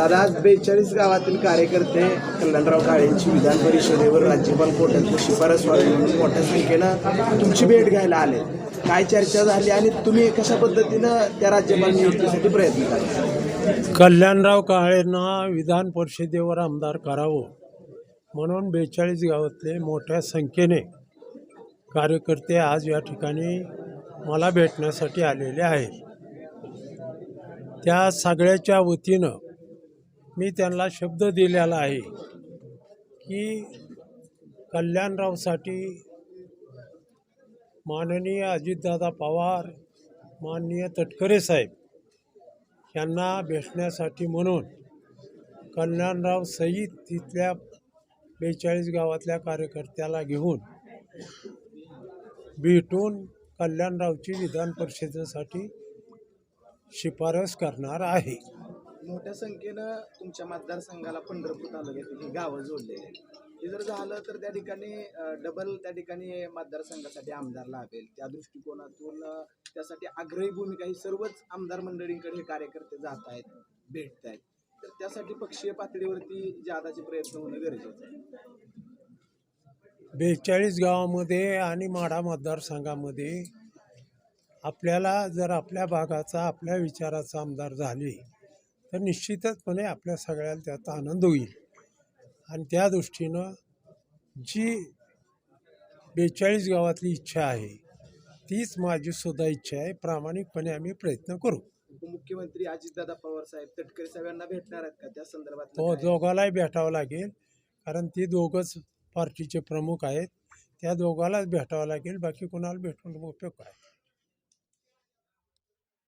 दादा आज बेचाळीस गावातील कार्यकर्ते कल्याणराव काळेंची विधान परिषदेवर राज्यपाल कोर्टात शिफारस व्हावी म्हणून मोठ्या संख्येनं तुमची भेट घ्यायला आले. काय चर्चा झाली आणि तुम्ही कशा पद्धतीनं त्या राज्यपाल नियुक्तीसाठी प्रयत्न करा कल्याणराव काळेंना विधान परिषदेवर आमदार करावं म्हणून बेचाळीस गावातले मोठ्या संख्येने कार्यकर्ते आज या ठिकाणी मला भेटण्यासाठी आलेले आहेत. त्या सगळ्याच्या वतीनं मी त्यांना शब्द दिलेला आहे की कल्याणरावसाठी माननीय अजितदादा पवार माननीय तटकरे साहेब यांना भेटण्यासाठी म्हणून कल्याणराव सहित तिथल्या बेचाळीस गावातल्या कार्यकर्त्याला घेऊन भेटून कल्याणरावची विधान परिषदेसाठी शिफारस करणार आहे. मोठ्या संख्येनं तुमच्या मतदारसंघाला पंढरपूर तालुक्यातील ही गावं जोडलेली आहेत. हे जर झालं तर त्या ठिकाणी डबल त्या ठिकाणी मतदारसंघासाठी आमदार लाभेल. त्या दृष्टिकोनातून त्यासाठी आग्रही भूमिका ही सर्वच आमदार मंडळींकडे हे कार्यकर्ते जात आहेत भेटत आहेत. तर त्यासाठी पक्षीय पातळीवरती जादाचे प्रयत्न होणं गरजेचं आहे. बेचाळीस गावामध्ये आणि माढा मतदारसंघामध्ये आपल्याला जर आपल्या भागाचा आपल्या विचाराचा आमदार झाले तर निश्चितचपणे आपल्या सगळ्याला त्याचा आनंद होईल. आणि त्या दृष्टीनं जी बेचाळीस गावातली इच्छा आहे तीच माझी सुद्धा इच्छा आहे. प्रामाणिकपणे आम्ही प्रयत्न करू. उपमुख्यमंत्री अजितदादा पवार साहेब तटकरे साहेबांना भेटणार आहेत का? त्या संदर्भात तो दोघालाही भेटावं लागेल. कारण ती दोघंच पार्टीचे प्रमुख आहेत. त्या दोघालाच भेटावं लागेल. बाकी कोणाला भेटून उपयोग काय?